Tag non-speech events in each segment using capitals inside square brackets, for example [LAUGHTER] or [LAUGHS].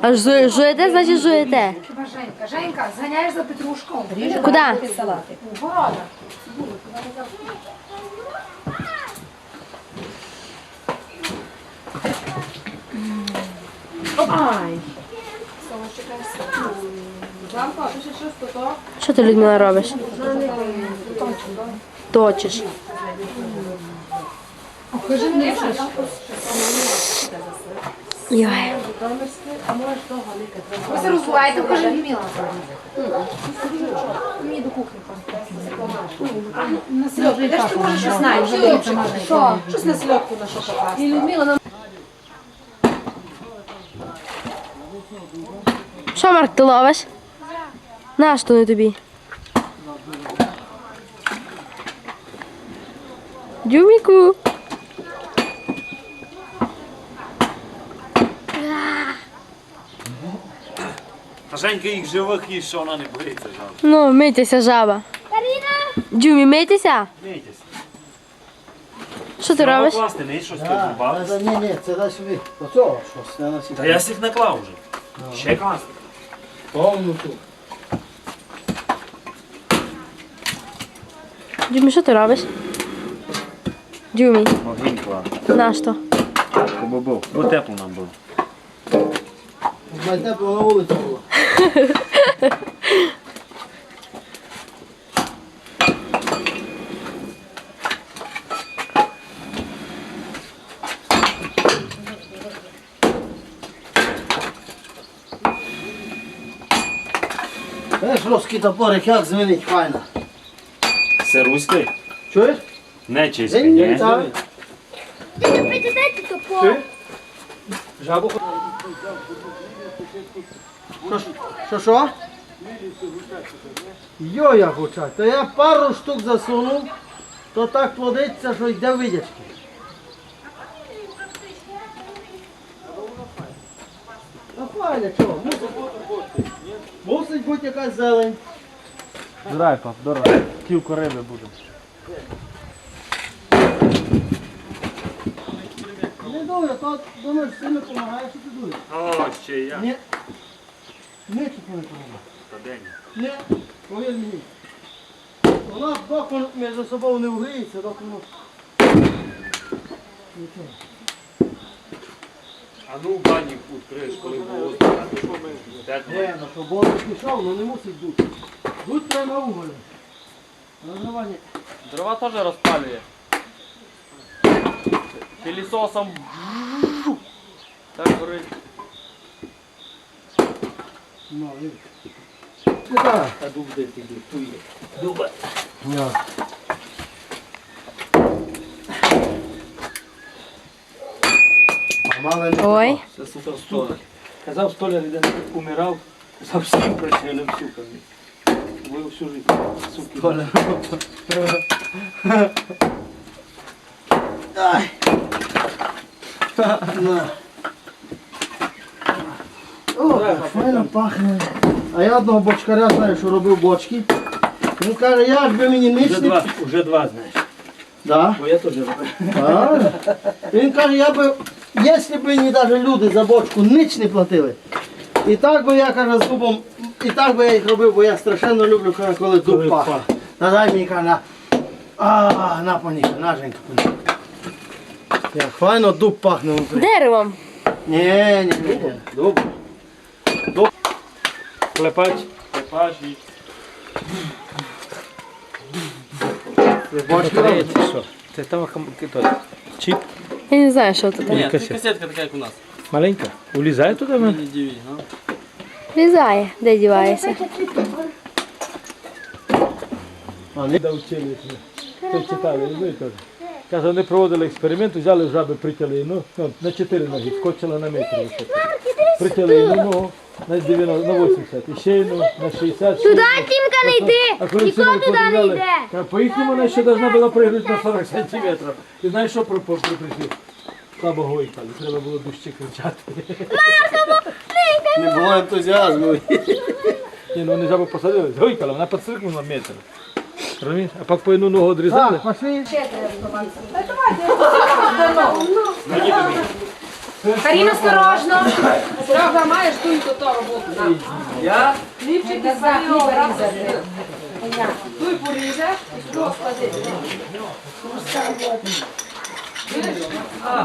А жу- жуєте, значить жуєте. Хіба Женька? Женька, зганяєш за Петрушком. Куди? Салати. У города. Ай. Що ти, Людмила, робиш? Точиш. Покажи мені щось. Йой. Ви це розвиваєте, покажи Людмила. Мені до кухні. На сельодку. Де ж ти можеш щось знаєш? Що? Щось на сельодку на що покласти. І Людмила нам Що, Марк, ти ловиш? На, що не тобі? Дюміку. Женька їх живих їсть, що вона не боїться жалко. Ну, мийтеся, жаба. Дюмі, мийтеся. Смійтесь. Що ти робиш? Класти, не щось А, розрубали. ні, ні, це дай сюди. Оцього щось, не на Та я всіх наклав вже. Ще класти. Повну ту. Дюмі, що ти робиш? Дюмі, Могінь класти. на що? Бо-бо, бо тепло нам було. Знайде, бо на вулиці було. Знаєш, русський топорик як звенить файно. Це руський? Чуєш? Не чистий, ні? Так. Жабу Що, що, що? Йо, як гучать. То я пару штук засунув, то так плодиться, що йде видячки. А файне, чого? Мусить, бути якась зелень. Драй, пап, дорога. Кілку риби буде. Не думаю, то думаєш, сильно допомагає, що ти думаєш? О, ще я. Ні. Нічого не допомагає. Та день. Ні, повір мені. Вона доки між собою не вгріється, доки ну. Нічого. А ну банік відкриєш, коли було. Ні, ну що бо пішов, ну не мусить дути. Дуть треба на. Розривання. Дрова теж розпалює. Пілісосом. Так горить. Ну, і. Ну так. А дуб де ти дує. Ні. А мали не Ой. Це сука столяр. Казав столяр, де умирав, зовсім причиненим суками. Ви всю життя. Суки. Ай. [LAUGHS] На. Файно пахне. А я одного бочкаря знаю, що робив бочки. Він каже, як би мені Вже не... два, вже два знаєш. Да? Бо я теж робив. А? Він каже, я би, якщо б мені навіть люди за бочку ніч не платили, і так би я каже, з дубом, і так би я їх робив, бо я страшенно люблю, каже, коли дуб Коли пахне. Надай мені каже, на, а, на поніка, на Женька поніка. Як файно дуб пахне внутрі. Деревом. Ні, ні, ні, ні. Добре. Клепач. Клепач і... Бочка. що? Це там той. Чіп. Я не знаю, що тут. Ні, це касетка. така, як у нас. Маленька. Улізає туди мене? Не диві, ну. Лізає, де діваєшся. Да вчили. То читали, не знаєте. Каже, вони проводили експеримент, взяли жаби притяли, ну, на 4 ноги, скочила на метр. Притяли ногу на 90, на 80, і ще одну на 60. Туди, Тімка, не йди! А Ніхто туди не йде! По-їхньому вона ще должна була пригнути на 40 сантиметрів. І знаєш, що про про прийшли? Слабо гойкали, треба було дужче кричати. Не було ентузіазму. [LAUGHS] Ні, ну вони жабу посадили, гойкала, вона підстрикнула метр. Розумієш? А пак по одну ногу відрізали. Так, пошли. Каріна, осторожно. Серега, маєш ту і ту то роботу. Я? Хлібчик із за хліба різати. Туй поріжеш і сюди склади. А,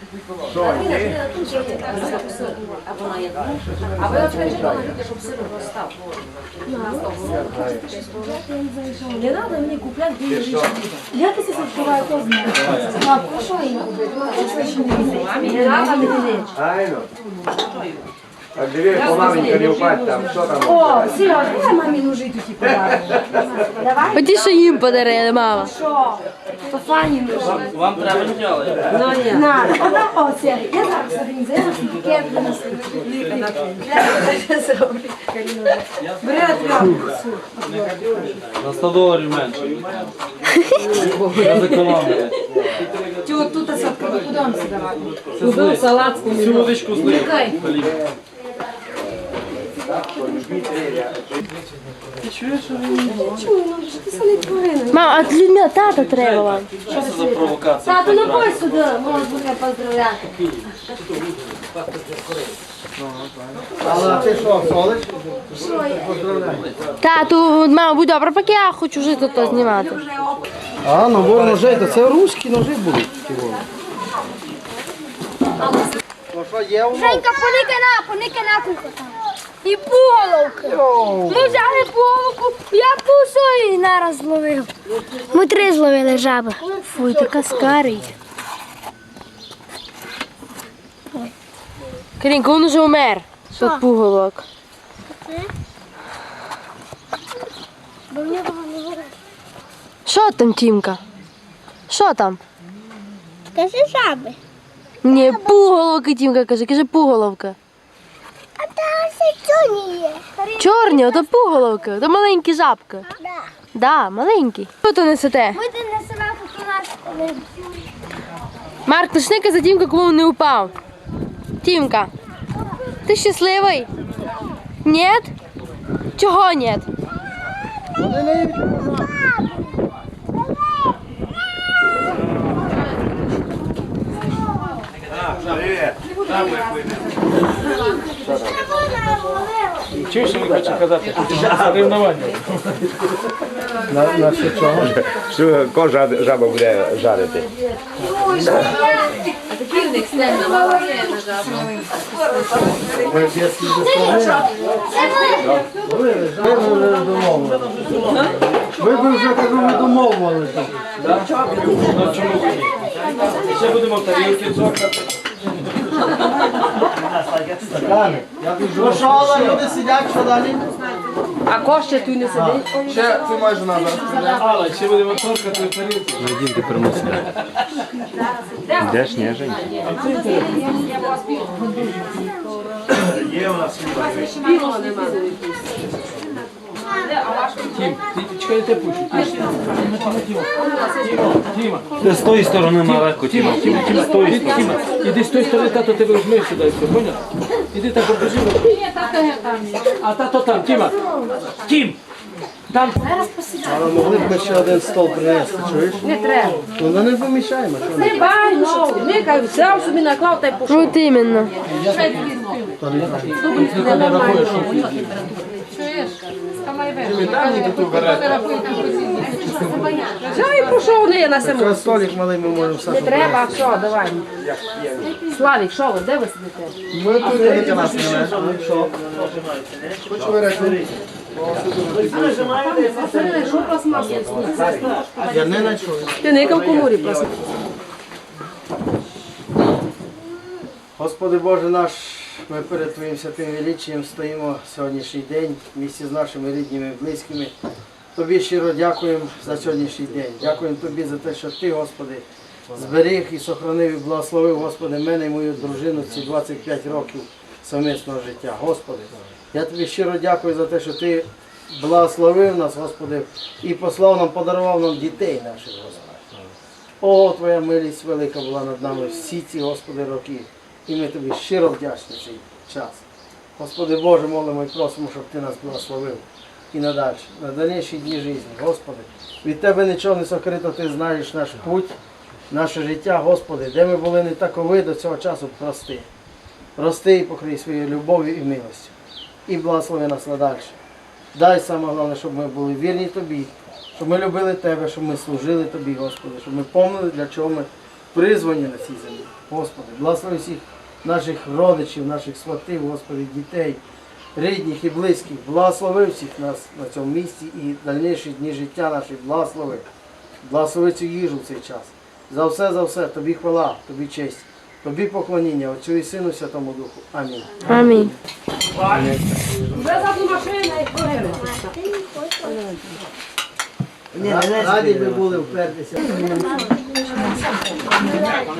ви от скажіть, налити, щоб сир розстав. Не треба мені купляти дві речі. Я ти себе відкриваю, хто знає. Мам, про що їм купити? Не треба мені речі. Так диви, помаленько не впасть там. Що там? О, Серега, давай мамі нужити ті подарунки. Давай. Оті, що їм подарили, мама. Що? То Фані нужити. Вам треба не Ну, ні. На, вона, о, я зараз організую, я зараз букет принесу. Я зроблю. Бери отвертку. На 100 доларів менше. Я зекономлю. Тю, тут відкрито, куди вам сюди давати? Купив салат Всю водичку злив. Мама, а для мене тата треба вам. Що це за провокація? Тату, ну бой сюди, може буде поздравляти. Але ти що, солиш? Тату, мама, будь добра, поки я хочу жити то знімати. А, набор ножей, то це руські ножі будуть. Ну що, є у Женька, поникай на, поникай на кухню там. І пуголовки. Ми взяли пуголовку, я пусу і нараз зловив. Ми три зловили жаби. Фуй, така скарить. Карінка, він уже умер. Тут пуголок. Що там, Тімка? Що там? Скажи жаби. Ні, пуголовка, Тімка каже, каже пуголовка. Чорні є. Чорні, ото пуголовка, то маленькі жабки. Да. Да, маленькі. Що то несете? Ми ти не себе тут наш. Марк, почни казати Тімка, він не упав. Тімка, ти щасливий? Ні? Чого ні? Не Чуєш, що не хочу казати? Соревнування. на, на що чого? Що кожа жаба буде жарити? Ви б вже кажу, не домовилися. Чому б ні? Ще будемо тарілки цокати. Ну що, але люди сидять, що далі? А коще тут не сидить? Але ще будемо цокати тарілки. Де сніжень? Тім, ти чекай, я тебе пущу. Тіма. Ти з тої сторони Марако, Тіма. З тої сторони. Іди з тої сторони, тато тебе візьме сюди, все, поняв? Іди так обожи. А тато там, Тіма. Тім! Там. Але могли б ми ще один стол принести, чуєш? Не треба. Ну не поміщаємо. Не бай, ну, взяв собі наклав та й пішов. От іменно. Взяв і пішов, не на саму. Це столик малий ми можемо все. Не треба, все, давай. Славік, що ви, де ви сидите? Ми тут не нас не Хочу вирішити. Що пластмасу? Я не знайшов. Ти не в коморі просто. Господи Боже наш, ми перед Твоїм святим стоїмо сьогоднішній день в місті з нашими рідними і близькими. Тобі щиро дякуємо за сьогоднішній день. Дякуємо Тобі за те, що Ти, Господи, зберіг і сохранив і благословив, Господи, мене і мою дружину ці 25 років совмісного життя. Господи, я тобі щиро дякую за те, що Ти благословив нас, Господи, і послав нам, подарував нам дітей наших, Господи. О, Твоя милість велика була над нами всі ці, Господи, роки. І ми тобі щиро вдячні цей час. Господи Боже, молимо і просимо, щоб Ти нас благословив і надалі, на дальніші дні життя. Господи, від Тебе нічого не сокрито, Ти знаєш наш путь, наше життя, Господи, де ми були не такови до цього часу, прости. Прости і покрий своєю любов'ю і милостю. І благослови нас надалі. Дай саме головне, щоб ми були вірні Тобі, щоб ми любили Тебе, щоб ми служили Тобі, Господи, щоб ми помнили, для чого ми призвані на цій землі. Господи, благослови всіх наших родичів, наших сватів, Господи, дітей, рідних і близьких. Благослови всіх нас на цьому місці і дальніші дні життя наші, благослови. Благослови цю їжу в цей час. За все, за все, тобі хвала, тобі честь, тобі поклоніння, Отцю і Сину, Святому Духу. Амінь. Амінь. Раді би були впертися. Тебе,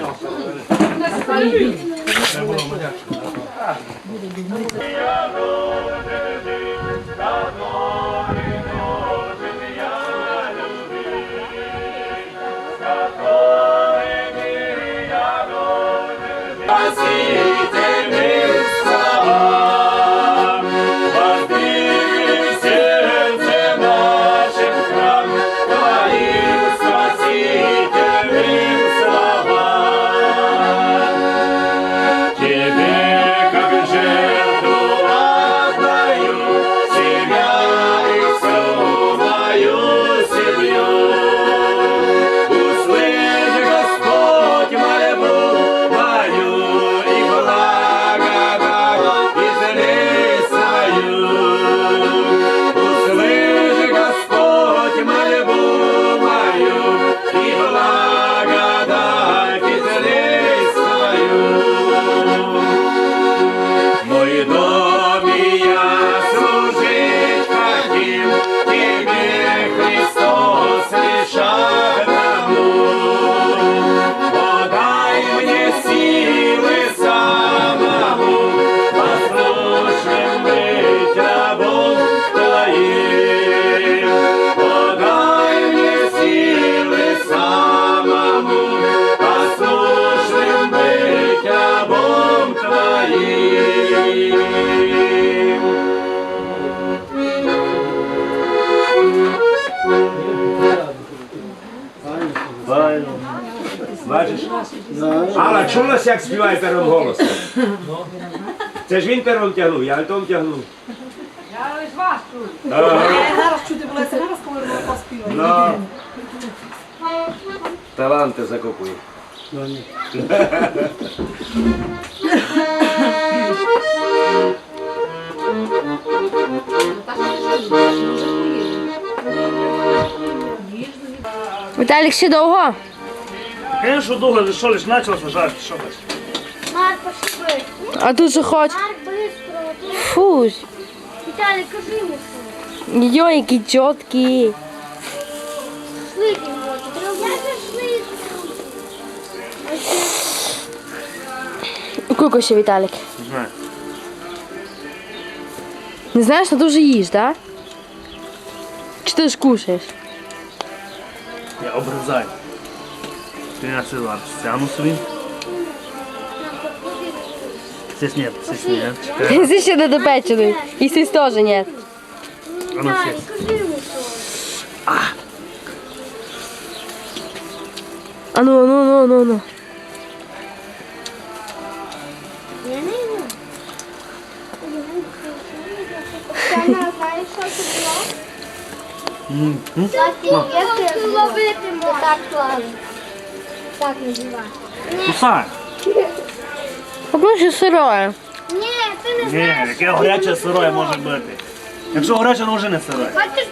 Алла, чулась, як співає першим голосом? Це ж він першим тягнув, я Антон тягнув. Я лиш вас чую. Зараз чути було, зараз коли було поспівати. Ну. Таланти закопує. Віталік, ще довго? Конечно, довго, що лиш почалося, жаль, що бачиш. Марк, пошли. А тут же хоч. Марк, быстро. Фусь. Виталий, кажи мне что. Йо, які чіткі. Шашлык его. Я шашлык. Скільки ще, Віталік? Не знаю. Не знаєш, ти дуже їш, так? Чи ти ж кушаєш? Я обрізаю. 13 Арсянусови. Сес нет, сес нет. Сеше да допечено. И сес тоже нет. А ну сес. А. А ну, ну, ну, ну, ну. Ммм, ну, ну, ну, ну, ну, ну, ну, ну, Так називається. Кусай. Воно ще сироє. Ні, ти не Ні, знаєш. яке гаряче сироє може бути. Якщо гаряче, воно вже не сироє. Хочеш